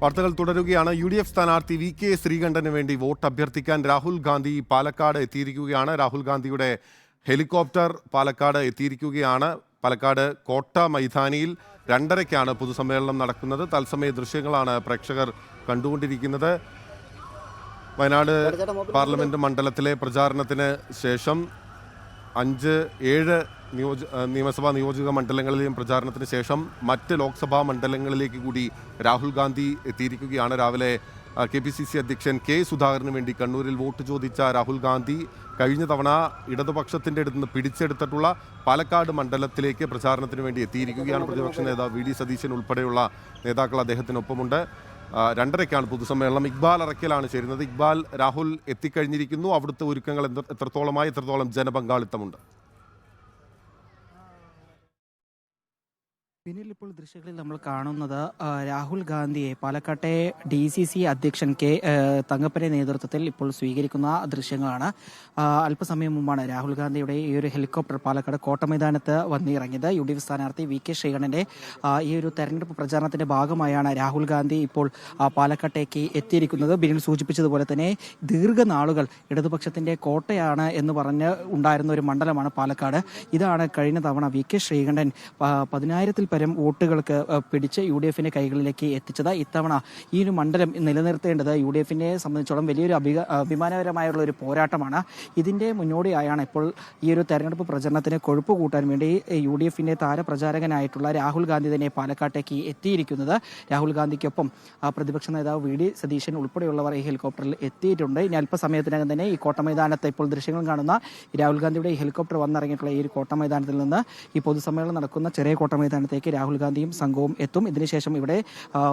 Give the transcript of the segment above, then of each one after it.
വാർത്തകൾ തുടരുകയാണ്. U D F സ്ഥാനാർത്ഥി വി കെ ശ്രീകണ്ഠന് വേണ്ടി വോട്ട് അഭ്യർത്ഥിക്കാൻ രാഹുൽ ഗാന്ധി പാലക്കാട് എത്തിയിരിക്കുകയാണ്. രാഹുൽ ഗാന്ധിയുടെ ഹെലികോപ്റ്റർ പാലക്കാട് എത്തിയിരിക്കുകയാണ്. പാലക്കാട് കോട്ട മൈതാനിയിൽ രണ്ടരയ്ക്കാണ് പൊതുസമ്മേളനം നടക്കുന്നത്. തത്സമയ ദൃശ്യങ്ങളാണ് പ്രേക്ഷകർ കണ്ടുകൊണ്ടിരിക്കുന്നത്. വയനാട് പാർലമെന്റ് മണ്ഡലത്തിലെ പ്രചാരണത്തിന് ശേഷം അഞ്ച് ഏഴ് നിയോജ നിയമസഭാ നിയോജക മണ്ഡലങ്ങളിലെയും പ്രചാരണത്തിന് ശേഷം മറ്റ് ലോക്സഭാ മണ്ഡലങ്ങളിലേക്ക് കൂടി രാഹുൽ ഗാന്ധി എത്തിയിരിക്കുകയാണ്. രാവിലെ കെ പി സി സി അധ്യക്ഷൻ കെ സുധാകരന് വേണ്ടി കണ്ണൂരിൽ വോട്ട് ചോദിച്ച രാഹുൽ ഗാന്ധി കഴിഞ്ഞ തവണ ഇടതുപക്ഷത്തിന്റെ അടുത്ത് നിന്ന് പിടിച്ചെടുത്തിട്ടുള്ള പാലക്കാട് മണ്ഡലത്തിലേക്ക് പ്രചാരണത്തിന് വേണ്ടി എത്തിയിരിക്കുകയാണ്. പ്രതിപക്ഷ നേതാവ് വി ഡി സതീശൻ ഉൾപ്പെടെയുള്ള നേതാക്കൾ അദ്ദേഹത്തിനൊപ്പമുണ്ട്. രണ്ടരയ്ക്കാണ് പൊതുസമ്മേളനം. ഇക്ബാൽ അറക്കലാണ് ചേരുന്നത്. ഇക്ബാൽ രാഹുൽ എത്തിക്കഴിഞ്ഞിരിക്കുന്നു. അവിടുത്തെ ഒരുക്കങ്ങൾ എത്രത്തോളമായി എത്രത്തോളം ജനപങ്കാളിത്തമുണ്ട്? പിന്നിൽ ഇപ്പോൾ ദൃശ്യങ്ങളിൽ നമ്മൾ കാണുന്നത് രാഹുൽ ഗാന്ധിയെ പാലക്കാട്ടെ ഡി സി സി അധ്യക്ഷൻ കെ തങ്കപ്പന്റെ നേതൃത്വത്തിൽ ഇപ്പോൾ സ്വീകരിക്കുന്ന ദൃശ്യങ്ങളാണ്. അല്പസമയം മുമ്പാണ് രാഹുൽ ഗാന്ധിയുടെ ഈ ഒരു ഹെലികോപ്റ്റർ പാലക്കാട് കോട്ടമൈതാനത്ത് വന്നിറങ്ങിയത്. യു ഡി എഫ് സ്ഥാനാർത്ഥി വി കെ ശ്രീകണ്ഠന്റെ ഈ ഒരു തെരഞ്ഞെടുപ്പ് പ്രചാരണത്തിന്റെ ഭാഗമായാണ് രാഹുൽ ഗാന്ധി ഇപ്പോൾ പാലക്കാട്ടേക്ക് എത്തിയിരിക്കുന്നത്. ബിനിൽ സൂചിപ്പിച്ചതുപോലെ തന്നെ ദീർഘനാളുകൾ ഇടതുപക്ഷത്തിന്റെ കോട്ടയാണ് എന്ന് പറഞ്ഞ് ഉണ്ടായിരുന്ന ഒരു മണ്ഡലമാണ് പാലക്കാട്. ഇതാണ് കഴിഞ്ഞ തവണ വി കെ ശ്രീകണ്ഠൻ പതിനായിരത്തിൽ പരം വോട്ടുകൾക്ക് പിടിച്ച് യു ഡി എഫിന്റെ കൈകളിലേക്ക് എത്തിച്ചത് ഇത്തവണ ഈ ഒരു മണ്ഡലം നിലനിർത്തേണ്ടത് യു ഡി എഫിനെ സംബന്ധിച്ചോളം വലിയൊരു അഭിക അഭിമാനകരമായുള്ള ഒരു പോരാട്ടമാണ്. ഇതിന്റെ മുന്നോടിയായാണ് ഇപ്പോൾ ഈ ഒരു തെരഞ്ഞെടുപ്പ് പ്രചരണത്തിന് കൊഴുപ്പ് കൂട്ടാൻ വേണ്ടി യു ഡി എഫിന്റെ താരപ്രചാരകനായിട്ടുള്ള രാഹുൽ ഗാന്ധി തന്നെ പാലക്കാട്ടേക്ക് എത്തിയിരിക്കുന്നത്. രാഹുൽ ഗാന്ധിക്കൊപ്പം പ്രതിപക്ഷ നേതാവ് വി ഡി സതീശൻ ഉൾപ്പെടെയുള്ളവർ ഈ ഹെലികോപ്റ്ററിൽ എത്തിയിട്ടുണ്ട്. ഇനി അല്പസമയത്തിനകം തന്നെ ഈ കോട്ട മൈതാനത്ത് ഇപ്പോൾ ദൃശ്യങ്ങൾ കാണുന്ന രാഹുൽ ഗാന്ധിയുടെ ഹെലികോപ്റ്റർ വന്നിറങ്ങിയിട്ടുള്ള ഈ ഒരു കോട്ട മൈതാനത്തിൽ നിന്ന് ഈ പൊതുസമ്മേളനം നടക്കുന്ന ചെറിയ കോട്ട മൈതാനത്തേക്ക് രാഹുൽ ഗാന്ധിയും സംഘവും എത്തും. ഇതിനുശേഷം ഇവിടെ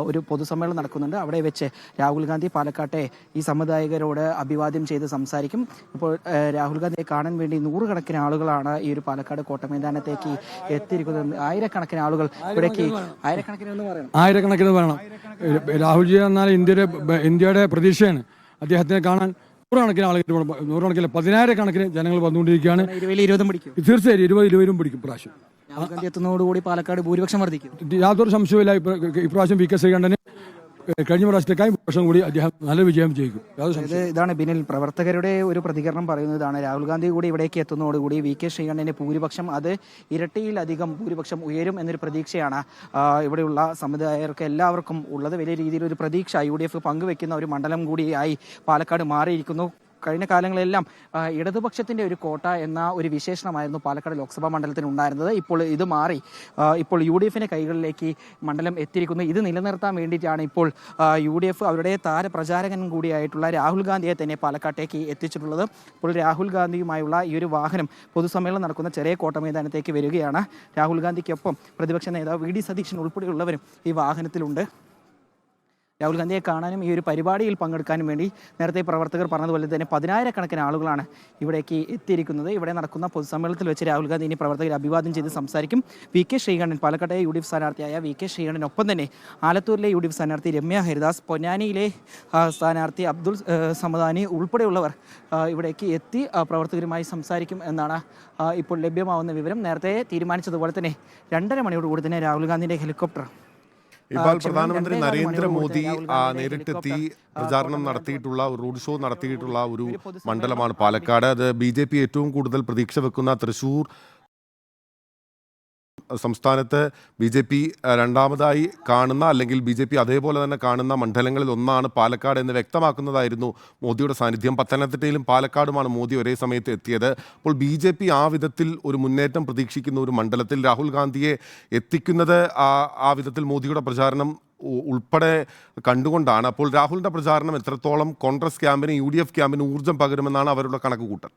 ഒരു പൊതുസമ്മേളനം നടക്കുന്നുണ്ട്. അവിടെ വെച്ച് രാഹുൽ ഗാന്ധി പാലക്കാട്ടെ ഈ സമുദായികരോട് അഭിവാദ്യം ചെയ്ത് സംസാരിക്കും. ഇപ്പോൾ രാഹുൽ ഗാന്ധിയെ കാണാൻ വേണ്ടി നൂറുകണക്കിന് ആളുകളാണ് ഈ ഒരു പാലക്കാട് കോട്ടമൈതാനത്തേക്ക് എത്തിയിരിക്കുന്നത്. ആയിരക്കണക്കിന് ആളുകൾ ഇവിടേക്ക് ആയിരക്കണക്കിന് എന്ന് പറയണം. ആയിരക്കണക്കിന് പറയണം രാഹുൽജി എന്നാൽ ഇന്ത്യയുടെ ഇന്ത്യയുടെ പ്രതീക്ഷയാണ്. അദ്ദേഹത്തിനെ കാണാൻ നൂറുകണക്കിന് ആളുകൾ നൂറുകണക്കിന് പതിനായിരക്കണക്കിന് ജനങ്ങൾ വന്നുകൊണ്ടിരിക്കുകയാണ്. തീർച്ചയായും ഇരുപത് ഇരുപതും പിടിക്കും പ്രാവശ്യം രാഹുൽ ഗാന്ധി എത്തുന്നതോടുകൂടി പാലക്കാട് ഭൂരിപക്ഷം വർദ്ധിക്കും. യാതൊരു സംശയമില്ല ഇപ്ര- ഇപ്രാവശ്യം വി കെ ശ്രീകണ്ഠന് കഴിഞ്ഞ പ്രാവശ്യത്തേക്കായി വർഷം കൂടി അദ്ദേഹം നല്ല വിജയം ജയിക്കും ഇതാണ് ബിനിൽ. പ്രവർത്തകരുടെ ഒരു പ്രതികരണം പറയുന്നതാണ് രാഹുൽ ഗാന്ധി കൂടി ഇവിടേക്ക് എത്തുന്നതോടുകൂടി വി കെ ശ്രീകണ്ഠന്റെ ഭൂരിപക്ഷം അത് ഇരട്ടിയിലധികം ഭൂരിപക്ഷം ഉയരും എന്നൊരു പ്രതീക്ഷയാണ് ഇവിടെയുള്ള സമുദായർക്ക് എല്ലാവർക്കും ഉള്ളത്. വലിയ രീതിയിൽ ഒരു പ്രതീക്ഷ യു ഡി എഫ് പങ്കുവെക്കുന്ന ഒരു മണ്ഡലം കൂടിയായി പാലക്കാട് മാറിയിരിക്കുന്നു. കഴിഞ്ഞ കാലങ്ങളെല്ലാം ആ, ഇടതുപക്ഷത്തിന്റെ ഒരു കോട്ട എന്ന ഒരു വിശേഷണമായിരുന്നു പാലക്കാട് ലോക്സഭാ മണ്ഡലത്തിന് ഉണ്ടായിരുന്നത്. ഇപ്പോൾ ഇത് മാറി ഇപ്പോൾ യു ഡി എഫിന്റെ കൈകളിലേക്ക് മണ്ഡലം എത്തിയിരിക്കുന്നു. ഇത് നിലനിർത്താൻ വേണ്ടിയിട്ടാണ് ഇപ്പോൾ യു ഡി എഫ് അവരുടെ താരപ്രചാരകൻ കൂടിയായിട്ടുള്ള രാഹുൽ ഗാന്ധിയെ തന്നെ പാലക്കാട്ടേക്ക് എത്തിച്ചിട്ടുള്ളത്. ഇപ്പോൾ രാഹുൽ ഗാന്ധിയുമായുള്ള ഈ ഒരു വാഹനം പൊതുസമ്മേളനം നടക്കുന്ന ചെറിയ കോട്ട മൈതാനത്തേക്ക് വരികയാണ്. രാഹുൽ ഗാന്ധിക്കൊപ്പം പ്രതിപക്ഷ നേതാവ് വി ഡി സതീശൻ ഉൾപ്പെടെയുള്ളവരും ഈ വാഹനത്തിലുണ്ട്. രാഹുൽ ഗാന്ധിയെ കാണാനും ഈ ഒരു പരിപാടിയിൽ പങ്കെടുക്കാനും വേണ്ടി നേരത്തെ പ്രവർത്തകർ പറഞ്ഞതുപോലെ തന്നെ പതിനായിരക്കണക്കിന് ആളുകളാണ് ഇവിടേക്ക് എത്തിയിരിക്കുന്നത്. ഇവിടെ നടക്കുന്ന പൊതുസമ്മേളനത്തിൽ വെച്ച് രാഹുൽ ഗാന്ധി ഇനി പ്രവർത്തകരെ അഭിവാദ്യം ചെയ്ത് സംസാരിക്കും. വി കെ ശ്രീകണ്ഠൻ പാലക്കാട്ടെ യു ഡി എഫ് സ്ഥാനാർത്ഥിയായ വി കെ ശ്രീകണ്ഠനൊപ്പം തന്നെ ആലത്തൂരിലെ യു ഡി എഫ് സ്ഥാനാർത്ഥി രമ്യ ഹരിദാസ് പൊന്നാനിയിലെ സ്ഥാനാർത്ഥി അബ്ദുൾ സമദാനി ഉൾപ്പെടെയുള്ളവർ ഇവിടേക്ക് എത്തി പ്രവർത്തകരുമായി സംസാരിക്കും എന്നാണ് ഇപ്പോൾ ലഭ്യമാവുന്ന വിവരം. നേരത്തെ തീരുമാനിച്ചതുപോലെ തന്നെ രണ്ടര മണിയോടുകൂടി തന്നെ രാഹുൽ ഗാന്ധിന്റെ ഹെലികോപ്റ്റർ ഇപ്പോൾ പ്രധാനമന്ത്രി നരേന്ദ്രമോദി നേരിട്ടെത്തി പ്രചാരണം നടത്തിയിട്ടുള്ള ഒരു റോഡ് ഷോ നടത്തിയിട്ടുള്ള ഒരു മണ്ഡലമാണ് പാലക്കാട്. അത് ബി ഏറ്റവും കൂടുതൽ പ്രതീക്ഷ വെക്കുന്ന തൃശൂർ സംസ്ഥാനത്ത് ബി ജെ പി രണ്ടാമതായി കാണുന്ന അല്ലെങ്കിൽ ബി ജെ പി അതേപോലെ തന്നെ കാണുന്ന മണ്ഡലങ്ങളിൽ ഒന്നാണ് പാലക്കാട് എന്ന് വ്യക്തമാക്കുന്നതായിരുന്നു മോദിയുടെ സാന്നിധ്യം. പത്തനംതിട്ടയിലും പാലക്കാടുമാണ് മോദി ഒരേ സമയത്ത് എത്തിയത്. അപ്പോൾ ബി ജെ പി ആ വിധത്തിൽ ഒരു മുന്നേറ്റം പ്രതീക്ഷിക്കുന്ന ഒരു മണ്ഡലത്തിൽ രാഹുൽ ഗാന്ധിയെ എത്തിക്കുന്നത് ആ വിധത്തിൽ മോദിയുടെ പ്രചാരണം ഉൾപ്പെടെ കണ്ടുകൊണ്ടാണ്. അപ്പോൾ രാഹുലിന്റെ പ്രചാരണം എത്രത്തോളം കോൺഗ്രസ് ക്യാമ്പിന് യു ഡി എഫ് ക്യാമ്പിന് ഊർജം പകരുമെന്നാണ് അവരുടെ കണക്കുകൂട്ടൽ.